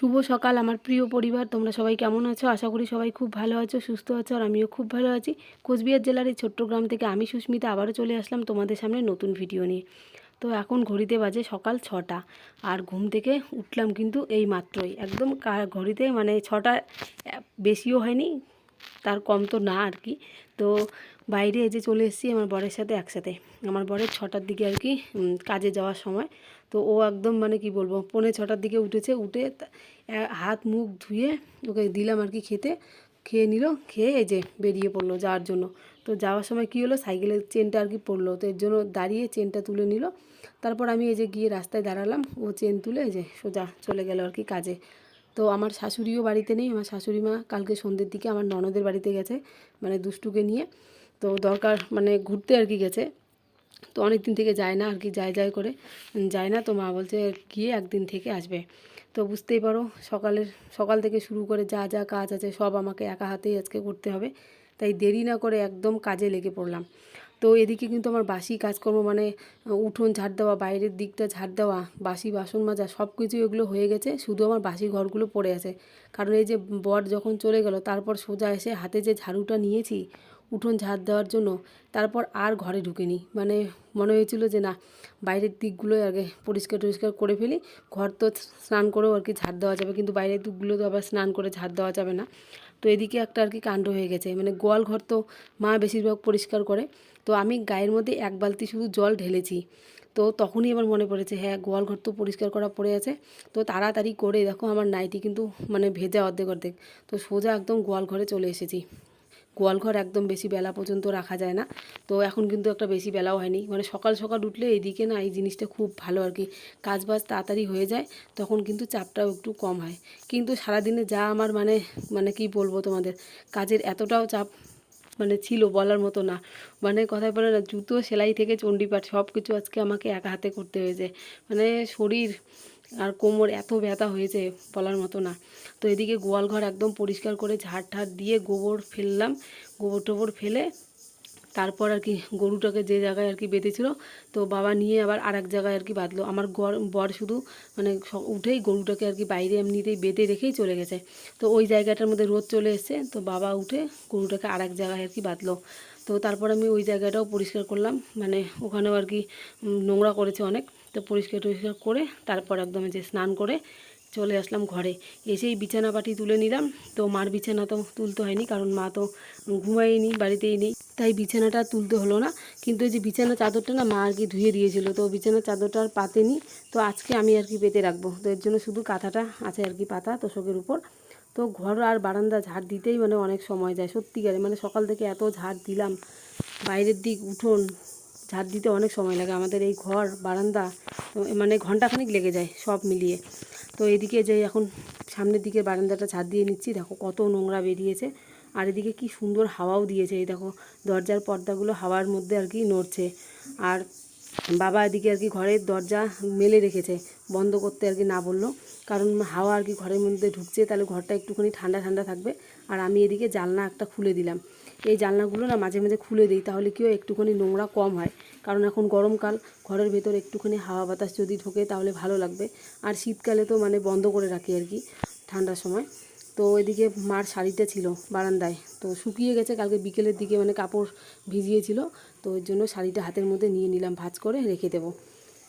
শুভ সকাল, আমার প্রিয় পরিবার। তোমরা সবাই কেমন আছো? আশা করি সবাই খুব ভালো আছো, সুস্থ আছো, আর আমিও খুব ভালো আছি। কোচবিহার জেলার এই ছোট্ট গ্রাম থেকে আমি সুস্মিতা আবারও চলে আসলাম তোমাদের সামনে নতুন ভিডিও নিয়ে। তো এখন ঘড়িতে বাজে সকাল ছটা, আর ঘুম থেকে উঠলাম কিন্তু এই মাত্রই একদম ঘড়িতে মানে ছটা বেশিও হয়নি তার কম তো না আর কি। তো বাইরে যে চলে এসেছি আমার বরের সাথে একসাথে। আমার বরের ছটার দিকে আর কি কাজে যাওয়ার সময়। তো ও একদম মানে কি বলব, পৌনে ছটার দিকে উঠেছে, উঠে হাত মুখ ধুয়ে ওকে দিলাম আর কি খেতে। খেয়ে নিল, খেয়ে এই যে বেরিয়ে পড়ল যাওয়ার জন্য। তো যাওয়ার সময় কী হলো, সাইকেলের চেনটা আর কি পড়ল। তো এর জন্য দাঁড়িয়ে চেনটা তুলে নিল। তারপর আমি এই যে গিয়ে রাস্তায় দাঁড়ালাম, ও চেন তুলে এই যে সোজা চলে গেল আর কি কাজে। তো আমার শাশুড়িও বাড়িতে নেই, আমার শাশুড়ি মা কালকে সন্ধ্যের দিকে আমার ননদের বাড়িতে গেছে মানে দুষ্টুকে নিয়ে। তো দরকার মানে ঘুরতে আর কি গেছে। তো অনেক দিন থেকে যায় না আর কি, যায় যায় করে। যায় না তো মা বলছে গিয়ে একদিন থেকে আসবে। তো বুঝতেই পারো সকালের, সকাল থেকে শুরু করে যা যা কাজ আছে সব আমাকে একা হাতেই আজকে করতে হবে। তাই দেরি না করে একদম কাজে লেগে পড়লাম। তো এদিকে কিন্তু আমার বাসি কাজকর্ম মানে উঠোন ঝাড় দেওয়া, বাইরের দিকটা ঝাড় দেওয়া, বাসি বাসন মাজা সব কিছু এগুলো হয়ে গেছে। শুধু আমার বাসি ঘরগুলো পড়ে আছে। কারণ এই যে বর যখন চলে গেল, তারপর সোজা এসে হাতে যে ঝাড়ুটা নিয়েছি, উঠোন ঝাড় দেওয়ার জন্য, তারপর আর ঘরে ঢুকিনি। মানে মনে হয়েছিল যে না, বাইরের দিকগুলো আগে পরিষ্কার টরিষ্কার করে ফেলি, ঘর তো স্নান করেও আর কি ঝাড় দেওয়া যাবে, কিন্তু বাইরের দিকগুলো তো আবার স্নান করে ঝাড় দেওয়া যাবে না। তো এদিকে একটা আর কি কাণ্ড হয়ে গেছে। মানে গোয়াল ঘর তো মা বেশিরভাগ পরিষ্কার করে। তো আমি গায়ের মধ্যে এক বালতি শুধু জল ঢেলেছি। তো তখনই আমার মনে পড়েছে হ্যাঁ গোয়াল ঘর তো পরিষ্কার করা পড়ে আছে। তো তাড়াতাড়ি করে দেখো আমার নাইটি কিন্তু মানে ভেজা অর্ধেক অর্ধেক। তো সোজা একদম গোয়াল ঘরে চলে এসেছি। গোয়ালঘর একদম বেশি বেলা পর্যন্ত রাখা যায় না। তো এখন কিন্তু একটা বেশি বেলাও হয়নি। মানে সকাল সকাল উঠলে এইদিকে না এই জিনিসটা খুব ভালো আর কি। কাজ বাজ তাড়াতাড়ি হয়ে যায়, তখন কিন্তু চাপটাও একটু কম হয়। কিন্তু সারাদিনে যা আমার মানে মানে কি বলব তোমাদের, কাজের এতটাও চাপ মানে ছিল বলার মতো না। মানে কথায় বলে না, জুতো, সেলাই থেকে চণ্ডীপাঠ সব কিছু আজকে আমাকে এক হাতে করতে হয়েছে। মানে শরীর আর কোমর এত ব্যথা হয়েছে বলার মতো না। তো এদিকে গোয়াল ঘর একদম পরিষ্কার করে ঝাড় ঠাড় দিয়ে গোবর ফেললাম। গোবর টোবর ফেলে তারপর আর কি গরুটাকে যে জায়গায় আর কি বেঁধেছিল, তো বাবা নিয়ে আবার আর এক জায়গায় আর কি বাঁধলো। আমার গর বর শুধু মানে উঠেই গরুটাকে আর কি বাইরে এমনিতেই বেঁধে রেখেই চলে গেছে। তো ওই জায়গাটার মধ্যে রোদ চলে এসছে, তো বাবা উঠে গরুটাকে আর এক জায়গায় আর কি বাঁধলো। তো তারপর আমি ওই জায়গাটাও পরিষ্কার করলাম মানে ওখানেও আর কি নোংরা করেছে অনেক। তো পরিষ্কার টরিষ্কার করে তারপর একদম যে স্নান করে চলে আসলাম ঘরে। এসেই বিছানা পাটি তুলে নিলাম। তো মার বিছানা তো তুলতে হয়নি, কারণ মা তো ঘুমায়নি বাড়িতেই নেই। তাই বিছানাটা তুলতে হলো না। কিন্তু এই যে বিছানা চাদরটা না মা আর কি ধুয়ে দিয়েছিল, তো বিছানা চাদরটা আর পাতেনি। তো আজকে আমি আর কি পেতে রাখব। তো এর জন্য শুধু কাঁথাটা আছে আর কি পাতা, তোষকের উপর। তো ঘর আর বারান্দা ঝাড় দিতেই মানে অনেক সময় যায়, সত্যিকারে। মানে সকাল থেকে এত ঝাড় দিলাম, বাইরের দিক উঠোন ঝাড় দিতে অনেক সময় লাগে। আমাদের এই ঘর, বারান্দা মানে ঘন্টাখানিক লেগে যায় সব মিলিয়ে। তো এদিকে যে এখন সামনের দিকে বারান্দাটা ঝাড় দিয়ে নিচ্ছি, দেখো কত নোংরা বেরিয়েছে। আর এদিকে কি সুন্দর হাওয়াও দিয়েছে, এই দেখো, দরজার পর্দাগুলো হাওয়ার মধ্যে আর কি নড়ছে। আর বাবা এদিকে আর কি ঘরের দরজা মেলে রেখেছে, বন্ধ করতে আর কি না বলল, কারণ হাওয়া আর কি ঘরের মধ্যে ঢুকছে, তাহলে ঘরটা একটুখানি ঠান্ডা ঠান্ডা থাকবে। আর আমি এদিকে জানলা একটা খুলে দিলাম। এই জানলাগুলো না মাঝে মাঝে খুলে দিই, তাহলে কি হয়, একটুখানি নোংরা কম হয়। কারণ এখন গরমকাল, ঘরের ভেতর একটুখানি হাওয়া বাতাস যদি ঢোকে, তাহলে ভালো লাগবে। আর শীতকালে তো মানে বন্ধ করে রাখি আর কি, ঠান্ডার সময়। তো এদিকে মার শাড়িটা ছিল বারান্দায়। তো শুকিয়ে গেছে, কালকে বিকেলের দিকে মানে কাপড় ভিজিয়েছিল। তো ওই জন্য শাড়িটা হাতের মধ্যে নিয়ে নিলাম, ভাজ করে রেখে দেবো।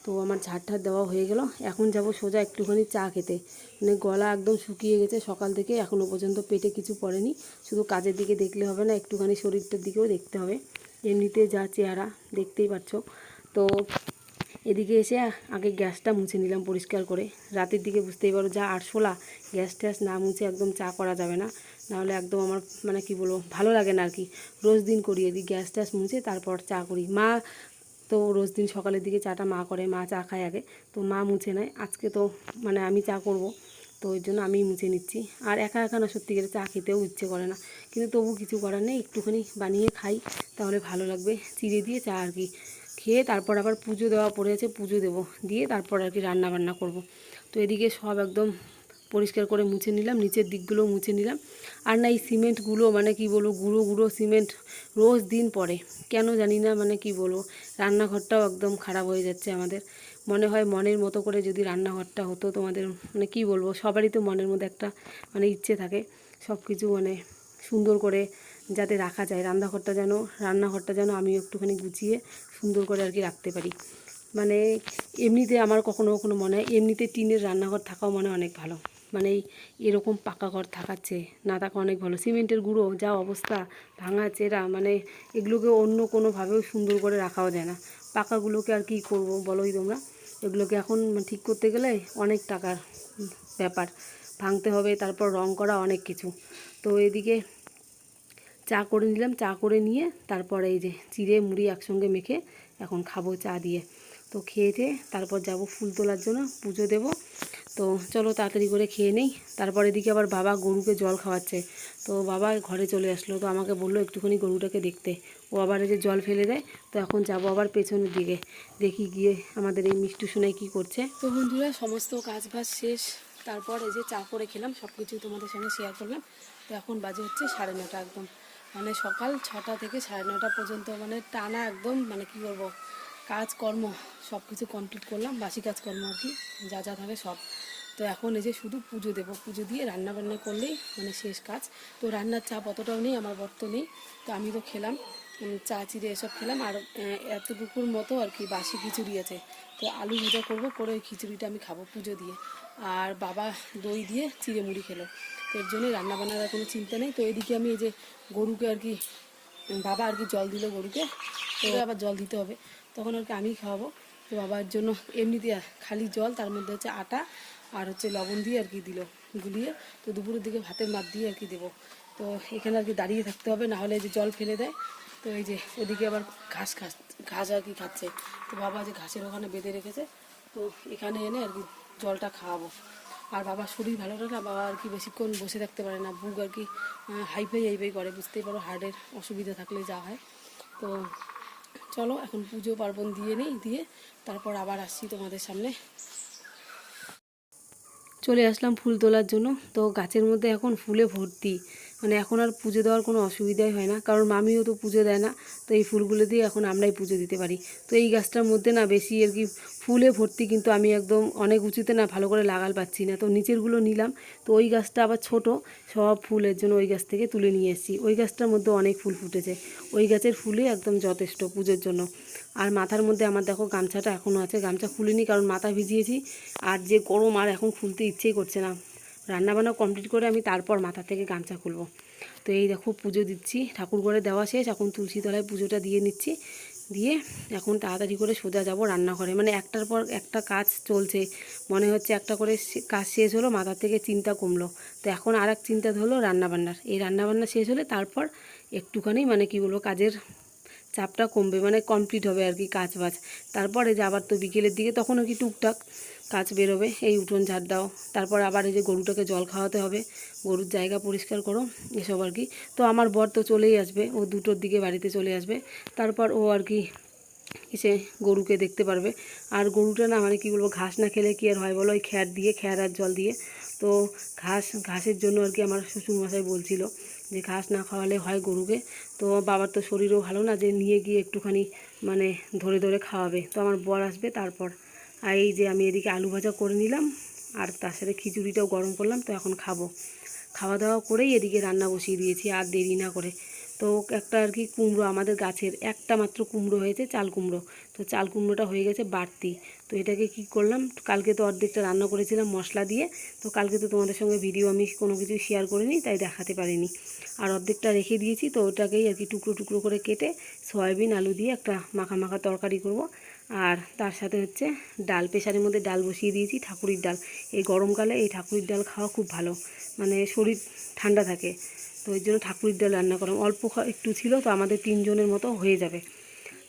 তো আমার ঝাড় দেওয়া হয়ে গেল। এখন যাব সোজা একটুখানি চা খেতে। মানে গলা একদম শুকিয়ে গেছে, সকাল থেকে এখনও পর্যন্ত পেটে কিছু পড়েনি। শুধু কাজের দিকে দেখলে হবে না, একটুখানি শরীরটার দিকেও দেখতে হবে। এমনিতে যা চেহারা, দেখতেই পাচ্ছ। তো এদিকে এসে আগে গ্যাসটা মুছে নিলাম পরিষ্কার করে। রাতের দিকে বুঝতেই পারো যা আরশোলা, গ্যাস ট্যাস না মুছে একদম চা করা যাবে না। নাহলে একদম আমার মানে কি বলব, ভালো লাগে না আর কি। রোজ দিন করি এদিকে গ্যাস ট্যাস মুছে তারপর চা করি। মা তো রোজ দিন সকালের দিকে চাটা মা করে, মা চা খায় আগে। তো মা মুছে নেয়। আজকে তো মানে আমি চা করব। তো ওই জন্য আমি মুছে নিচ্ছি। আর একা একা না সত্যি করে চা খেতেও ইচ্ছে করে না। কিন্তু তবু কিছু করার নেই। একটুখানি বানিয়ে খাই, তাহলে ভালো লাগবে। চিড়ে দিয়ে চা আর কি। খেয়ে তারপর আবার পুজো দেওয়া পড়ে আছে পুজো দেবো। দিয়ে তারপর আর কি রান্না বান্না করব। তো এদিকে সব একদম পরিষ্কার করে মুছে নিলাম, নিচের দিকগুলো মুছে নিলাম। আর না, এই সিমেন্টগুলো মানে কি বলব, গুঁড়ো গুঁড়ো সিমেন্ট রোজ দিন পরে কেন জানি না মানে কি বলব, রান্নাঘরটাও একদম খারাপ হয়ে যাচ্ছে আমাদের। মনে হয় মনের মতো করে যদি রান্নাঘরটা হতো তোমাদের মানে কি বলব, সবারই তো মনের মধ্যে একটা মানে ইচ্ছে থাকে। সব কিছু মানে সুন্দর করে যাতে রাখা যায়। রান্নাঘরটা যেন রান্নাঘরটা যেন আমি একটুখানি গুছিয়ে সুন্দর করে আর কি রাখতে পারি। মানে এমনিতে আমার কখনো কখনো মনে হয়, এমনিতে টিনের রান্নাঘর থাকাও মনে অনেক ভালো। মানে এরকম পাকা ঘর থাকাচ্ছে, না থাকা অনেক ভালো। সিমেন্টের গুঁড়ো, যা অবস্থা, ভাঙা, চেরা মানে এগুলোকে অন্য কোনোভাবেও সুন্দর করে রাখাও যায় না। পাকাগুলোকে আর কি করব বলোই তোমরা? এগুলোকে এখন ঠিক করতে গেলে অনেক টাকার ব্যাপার। ভাঙতে হবে, তারপর রং করা অনেক কিছু। তো এদিকে চা করে নিলাম, চা করে নিয়ে তারপরে এই যে চিড়ে মুড়ি একসঙ্গে মেখে এখন খাব চা দিয়ে। তো খেয়েছে তারপর যাব ফুল তোলার জন্য, পুজো দেব। তো চলো তাড়াতাড়ি করে খেয়ে নেই। তারপর এদিকে আবার বাবা গরুকে জল খাওয়াচ্ছে। তো বাবা ঘরে চলে আসলো, তো আমাকে বলল একটুখানি গরুটাকে দেখতে। ও আবার এই যে জল ফেলে দেয়, তো এখন যাব আবার পেছনের দিকে। দেখি গিয়ে আমাদের এই মিষ্টি শোনায় কী করছে। তো বন্ধুরা, সমস্ত কাজ বাজ শেষ। তারপর এই যে চা করে খেলাম সব কিছু তোমাদের সঙ্গে শেয়ার করলাম। তো এখন বাজে হচ্ছে সাড়ে নটা একদম। মানে সকাল ছটা থেকে সাড়ে নটা পর্যন্ত মানে টানা একদম মানে কি করব কাজকর্ম সব কিছু কমপ্লিট করলাম, বাসি কাজকর্ম আর কি, যা যা থাকে সব। তো এখন এই যে শুধু পুজো দেবো, পুজো দিয়ে রান্না বান্না করলেই মানে শেষ কাজ। তো রান্নার চাপ অতটাও নেই, আমার বর্ত নেই। তো আমি তো খেলাম চা চিড়ে এসব খেলাম আর এতটুকুর মতো আর কি বাসি খিচুড়ি আছে। তো আলু ভাজা করব, করে ওই খিচুড়িটা আমি খাব পুজো দিয়ে। আর বাবা দই দিয়ে চিড়ে মুড়ি খেলো। তো এর জন্যই রান্না বান্নার কোনো চিন্তা নেই। তো এদিকে আমি এই যে গরুকে আর কি, বাবা আর কি জল দিল গরুকে তো আবার জল দিতে হবে। তখন আর কি আমি খাওয়াবো। তো বাবার জন্য এমনিতে খালি জল, তার মধ্যে হচ্ছে আটা আর হচ্ছে লবণ দিয়ে আর কি দিল গুলিয়ে। তো দুপুরের দিকে ভাতের মাপ দিয়ে আর কি দেবো। তো এখানে আর কি দাঁড়িয়ে থাকতে হবে, না হলে যে জল ফেলে দেয়। তো এই যে ওদিকে আবার ঘাস খাস, ঘাস আর কি খাচ্ছে। তো বাবা যে ঘাসের ওখানে বেঁধে রেখেছে, তো এখানে এনে আর কি জলটা খাওয়াবো। আর বাবার শরীর ভালো না বাবা আর কি বেশিক্ষণ বসে থাকতে পারে না। বুক আর কি হাইফাই হাইফাই করে, বুঝতেই পারো হার্টের অসুবিধা থাকলে যা হয়। তো চলো, এখন পুজো, পার্বণ দিয়ে নেই, দিয়ে তারপর আবার আসছি তোমাদের সামনে। চলে আসলাম ফুল তোলার জন্য। তো গাছের মধ্যে এখন ফুলে ভর্তি। মানে এখন আর পুজো দেওয়ার কোনো অসুবিধাই হয় না। কারণ মামিও তো পুজো দেয় না, তো এই ফুলগুলো দিয়ে এখন আমরাই পুজো দিতে পারি। তো এই গাছটার মধ্যে না বেশি আর কি ফুলে ভর্তি কিন্তু আমি একদম অনেক উঁচুতে না ভালো করে লাগাল পাচ্ছি না। তো নিচেরগুলো নিলাম, তো ওই গাছটা আবার ছোট, সব ফুলের জন্য ওই গাছ থেকে তুলে নিয়ে এসেছি। ওই গাছটার মধ্যে অনেক ফুল ফুটেছে, ওই গাছের ফুলই একদম যথেষ্ট পুজোর জন্য। আর মাথার মধ্যে আমার দেখো গামছাটা এখনও আছে, গামছা খুলিনি কারণ মাথা ভিজিয়েছি, আর যে গরম আর এখন খুলতে ইচ্ছেই করছে না। রান্নাবান্না কমপ্লিট করে আমি তারপর মাথা থেকে গামছা খুলবো। তো এই দেখো পুজো দিচ্ছি, ঠাকুর ঘরে দেওয়া শেষ, এখন তুলসী তলায় পুজোটা দিয়ে নিচ্ছি। দিয়ে এখন তাড়াতাড়ি করে সোজা যাব রান্নাঘরে। মানে একটার পর একটা কাজ চলছে, মনে হচ্ছে একটা করে কাজ শেষ হলো, মাথার থেকে চিন্তা কমলো। তো এখন আর এক চিন্তা ধরলো রান্নাবান্নার। এই রান্নাবান্না শেষ হলে তারপর একটুখানি মানে কি বলব, কাজের চাপটা কমবে মানে কমপ্লিট হবে আর কি কাজ বাজ তারপরে যে আবার তো বিকেলের দিকে তখন আর কি টুকটাক কাজ বেরোবে, এই উঠোন ঝাড় দাও। তারপর আবার এই যে গরুটাকে জল খাওয়াতে হবে, গরুর জায়গা পরিষ্কার করো, এসব আর কি। তো আমার বর তো চলেই আসবে, ও দুটোর দিকে বাড়িতে চলে আসবে। তারপর ও আর কি এসে গরুকে দেখতে পারবে। আর গরুটা না মানে কি বলব, ঘাস না খেলে কি আর হয় বলো, ওই খ্যার দিয়ে, খ্যার আর জল দিয়ে। তো ঘাস, ঘাসের জন্য আর কি আমার শ্বশুরমশাই বলছিল যে ঘাস না খাওয়ালে হয় গরুকে। তো বাবার তো শরীরও ভালো না, যে নিয়ে গিয়ে একটুখানি মানে ধরে ধরে খাওয়াবে। তো আমার বর আসবে, তারপর আর এই যে আমি এদিকে আলু ভাজা করে নিলাম, আর তার সাথে খিচুড়িটাও গরম করলাম, তো এখন খাব। খাওয়া দাওয়া করেই এদিকে রান্না বসিয়ে দিয়েছি, আর দেরি না করে। তো একটা আর কি কুমড়ো, আমাদের গাছের একটা মাত্র কুমড়ো হয়েছে, চাল কুমড়ো। তো চাল কুমড়োটা হয়ে গেছে বাড়তি। তো এটাকে কি করলাম, কালকে তো অর্ধেকটা রান্না করেছিলাম মশলা দিয়ে। তো কালকে তো তোমাদের সঙ্গে ভিডিও আমি কোনো কিছু শেয়ার করিনি, তাই দেখাতে পারিনি। আর অর্ধেকটা রেখে দিয়েছি, তো ওটাকেই আর কি টুকরো টুকরো করে কেটে সয়াবিন, আলু দিয়ে একটা মাখা মাখা তরকারি করব। আর তার সাথে হচ্ছে ডাল প্রেশারের মধ্যে ডাল বসিয়ে দিয়েছি, ঠাকুরির ডাল। এই গরমকালে এই ঠাকুরির ডাল খাওয়া খুব ভালো মানে শরীর ঠান্ডা থাকে। তো ওই জন্য ঠাকুরির ডাল রান্না করলাম। অল্প একটু ছিল, তো আমাদের তিনজনের মতো হয়ে যাবে।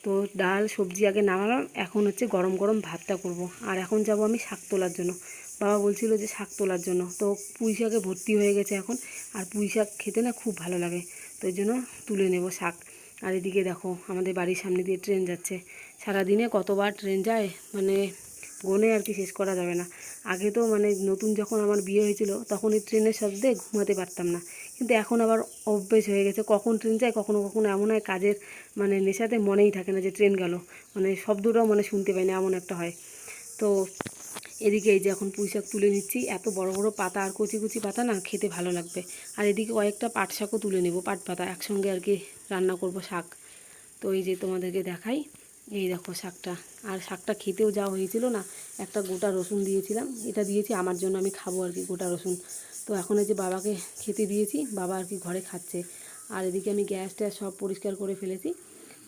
তো ডাল, সবজি আগে নামালাম, এখন হচ্ছে গরম গরম ভাতটা করব। আর এখন যাব আমি শাক তোলার জন্য। বাবা বলছিল যে শাক তোলার জন্য। তো পুঁই শাকে ভর্তি হয়ে গেছে এখন। আর পুঁই শাক খেতে না খুব ভালো লাগে। তো এই জন্য তুলে নেব শাক। আর এদিকে দেখো, আমাদের বাড়ির সামনে দিয়ে ট্রেন যাচ্ছে। সারাদিনে কতবার ট্রেন যায় মানে গনে আর কি শেষ করা যাবে না। আগে তো মানে নতুন যখন আমার বিয়ে হয়েছিল, তখন এই ট্রেনের শব্দে ঘুমাতে পারতাম না। কিন্তু এখন আবার অভ্যেস হয়ে গেছে, কখন ট্রেন যায়, কখনো কখনো এমন হয় কাজের মানে নেশাতে মনেই থাকে না যে ট্রেন গেল। মানে শব্দটাও মানে শুনতে পাই না, এমন একটা হয়। তো এদিকে এই যে এখন পুঁই শাক তুলে নিচ্ছি, এত বড় বড় পাতা আর কচি কচি পাতা না খেতে ভালো লাগবে। আর এদিকে কয়েকটা পাট শাকও তুলে নেব, পাট পাতা একসঙ্গে আর কি রান্না করব শাক। তো এই যে তোমাদেরকে দেখাই, এই দেখো শাকটা। আর শাকটা খেতেও যা হয়েছিল না, একটা গোটা রসুন দিয়েছিলাম, এটা দিয়েছি, আমার জন্য আমি খাব আর কি গোটা রসুন। তো এখন এই যে বাবাকে খেতে দিয়েছি, বাবা আর কি ঘরে খাচ্ছে। আর এদিকে আমি গ্যাস ট্যাস সব পরিষ্কার করে ফেলেছি।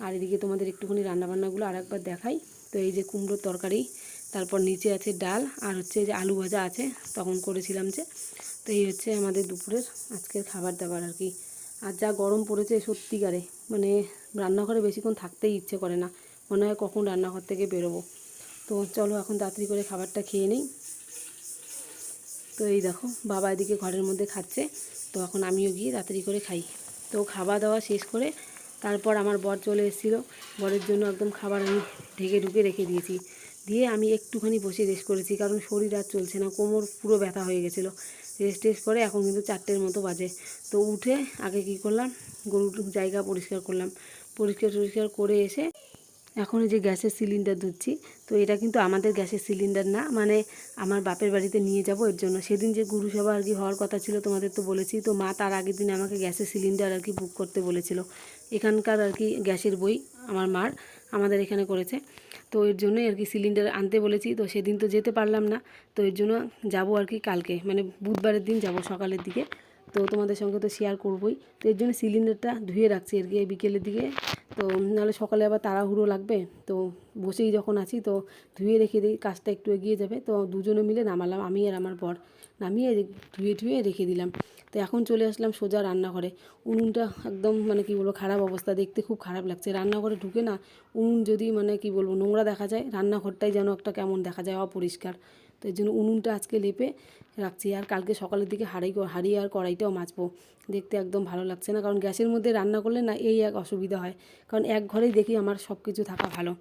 আর এদিকে তোমাদের একটুখানি রান্নাবান্নাগুলো আর একবার দেখাই। তো এই যে কুমড়োর তরকারি তারপর নিচে আছে ডাল আর হচ্ছে যে আলু ভাজা আছে, তখন করেছিলাম যে, তো এই হচ্ছে আমাদের দুপুরের আজকের খাবার দাবার আর কি। আর যা গরম পড়েছে সত্যিকারে মানে রান্নাঘরে বেশিক্ষণ থাকতেই ইচ্ছে করে না, মনে হয় কখন রান্নাঘর থেকে বেরোবো। তো চলো এখন তাড়াতাড়ি করে খাবারটা খেয়ে নিই। তো এই দেখো, বাবা এদিকে ঘরের মধ্যে খাচ্ছে, তো এখন আমিও গিয়ে তাড়াতাড়ি করে খাই। তো খাওয়া দাওয়া শেষ করে তারপর আমার বর চলে এসেছিল, বরের জন্য একদম খাবার আমি ঢেকে ঢুকে রেখে দিয়েছি। দিয়ে আমি একটুখানি বসে রেস্ট করেছি, কারণ শরীর আর চলছে না, কোমর পুরো ব্যথা হয়ে গেছিল। রেস্ট টেস্ট করে এখন কিন্তু চারটের মতো বাজে। তো উঠে আগে কি করলাম, গরুর জায়গা পরিষ্কার করলাম। পরিষ্কার টরিষ্কার করে এসে এখন যে গ্যাসের সিলিন্ডার ধুচ্ছি। তো এটা কিন্তু আমাদের গ্যাসের সিলিন্ডার না মানে আমার বাপের বাড়িতে নিয়ে যাব এর জন্য। সেদিন যে গুরুসভা আর কি হওয়ার কথা ছিল, তোমাদের তো বলেছি। তো মা তার আগের দিন আমাকে গ্যাসের সিলিন্ডার আর কি বুক করতে বলেছিল। এখানকার আর কি গ্যাসের বই আমার মার। আমাদের এখানে করেছে। তো এর জন্যই আর কি সিলিন্ডার আনতে বলেছি। তো সেদিন তো যেতে পারলাম না। তো এর জন্য যাব আর কি কালকে। মানে বুধবারের দিন যাব সকালের দিকে। তো তোমাদের সঙ্গে তো শেয়ার করবোই। তো এর জন্য সিলিন্ডারটা ধুয়ে রাখছি আর কি বিকেলের দিকে। তো নাহলে সকালে আবার তাড়াহুড়ো লাগবে। তো বসেই যখন আছি তো ধুয়ে রেখে দিই। কাজটা একটু এগিয়ে যাবে। তো দুজনে মিলে নামালাম। আমি আর আমার বর। নামিয়ে ধুয়ে ধুয়ে রেখে দিলাম। তো এখন চলে আসলাম সোজা রান্নাঘরে। উনুনটা একদম মানে কি বলব খারাপ অবস্থা, দেখতে খুব খারাপ লাগছে। রান্নাঘরে ঢুকে না উনুন যদি মানে কি বলব নোংরা দেখা যায়, রান্নাঘরটাই যেন একটা কেমন দেখা যায় অপরিষ্কার। তো এর জন্য উনুনটা আজকে লেপে রাখছি আর কালকে সকালের দিকে হাঁড়ি হাঁড়ি আর কড়াইটাও মাজবো। দেখতে একদম ভালো লাগছে না, কারণ গ্যাসের মধ্যে রান্না করলে না এই এক অসুবিধা হয়। কারণ এক ঘরেই দেখি আমার সব কিছু থাকা ভালো।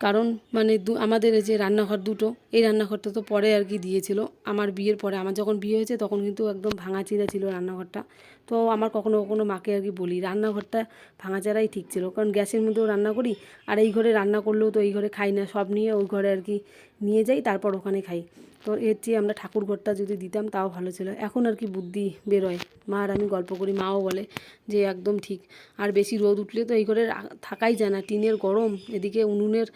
কারণ মানে দু, আমাদের যে রান্নাঘর দুটো, এই রান্নাঘরটা তো পরে আর কি দিয়েছিল। আমার বিয়ের পরে, আমার যখন বিয়ে হয়েছে তখন কিন্তু একদম ভাঙাচিরা ছিল রান্নাঘরটা। তো আমার কখনো কখনো মাকে আর কি বলি, রান্নাঘরটা ভাঙাচারাই ঠিক ছিল, কারণ গ্যাসের মধ্যেও রান্না করি, আর এই ঘরে রান্না করলেও তো এই ঘরে খাই না, সব নিয়ে ওই ঘরে আর কি নিয়ে যাই, তারপর ওখানে খাই। তো এর চেয়ে আমরা ঠাকুর ঘরটা যদি দিতাম, তাও ভালো ছিল। এখন আর কি বুদ্ধি বেরোয়। মা আর আমি গল্প করি, মাও বলে যে একদম ঠিক। আর বেশি রোদ উঠলে তো এই ঘরে থাকাই যায় না। টিনের গরম, এদিকে উনুনের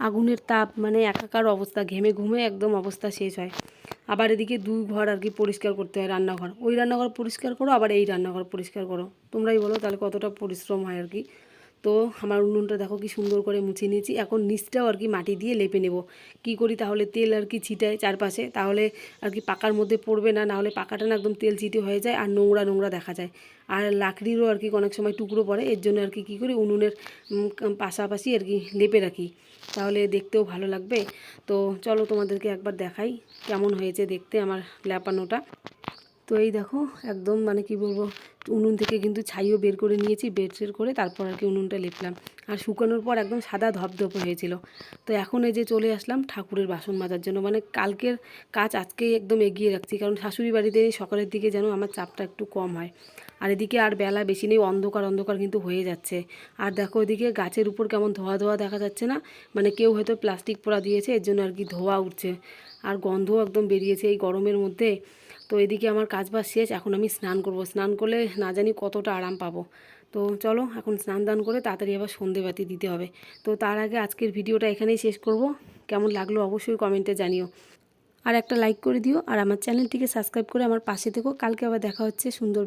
আগুনের তাপ মানে একাকার অবস্থা, ঘেমে ঘুমে একদম অবস্থা শেষ হয়। আবার এদিকে দুই ঘর আর কি পরিষ্কার করতে হয় রান্নাঘর। ওই রান্নাঘর পরিষ্কার করো, আবার এই রান্নাঘর পরিষ্কার করো। তোমরাই বলো তাহলে কতটা পরিশ্রম হয় আর কি। তো আমার উনুনটা দেখো কি সুন্দর করে মুছে নিয়েছি। এখন নিচটাও আর কি মাটি দিয়ে লেপে নেব। কি করি তাহলে তেল আর কি ছিটায় চারপাশে। তাহলে আর কি পাকার মধ্যে পড়বে না, নাহলে পাকাটা না একদম তেল ছিটে হয়ে যায় আর নোংরা নোংরা দেখা যায়। আর লাকড়িরও আর কি অনেক সময় টুকরো পড়ে, এর জন্য আর কি কী করি উনুনের পাশাপাশি আর কি লেপে রাখি। তাহলে দেখতেও ভালো লাগবে। তো চলো তোমাদেরকে একবার দেখাই কেমন হয়েছে দেখতে আমার লেপানোটা তো এই দেখো, একদম মানে কি বলব, উনুন থেকে কিন্তু ছাইও বের করে নিয়েছি বের টের করে তারপর আর কি উনুনটা লেপলাম। আর শুকানোর পর একদম সাদা ধপধপে হয়েছিল। তো এখন এই যে চলে আসলাম ঠাকুরের বাসন মাজার জন্য। মানে কালকের কাজ আজকেই একদম এগিয়ে রাখছি, কারণ শাশুড়ি বাড়িতে সকালের দিকে যেন আমার চাপটা একটু কম হয়। আর এদিকে আর বেলা বেশি নেই, অন্ধকার অন্ধকার কিন্তু হয়ে যাচ্ছে। আর দেখো ওদিকে গাছের উপর কেমন ধোয়া ধোয়া দেখা যাচ্ছে না? মানে কেউ হয়তো প্লাস্টিক পোড়া দিয়েছে, এর জন্য আর কি ধোয়া উঠছে। আর গন্ধও একদম বেরিয়েছে এই গরমের মধ্যে। তো এদিকে আমার কাজ বাজ শেষ, এখন আমি স্নান করব। স্নান করলে না জানি কতটা আরাম পাবো। তো চলো, এখন স্নান দান করে তাড়াতাড়ি আবার সন্ধেবাতি দিতে হবে। তো তার আগে আজকের ভিডিওটা এখানেই শেষ করব। কেমন লাগল অবশ্যই কমেন্টে জানিও। আর একটা লাইক করে দিও, আর আমার চ্যানেলটিকে সাবস্ক্রাইব করে আমার পাশে থেকো। কালকে আবার দেখা হচ্ছে সুন্দর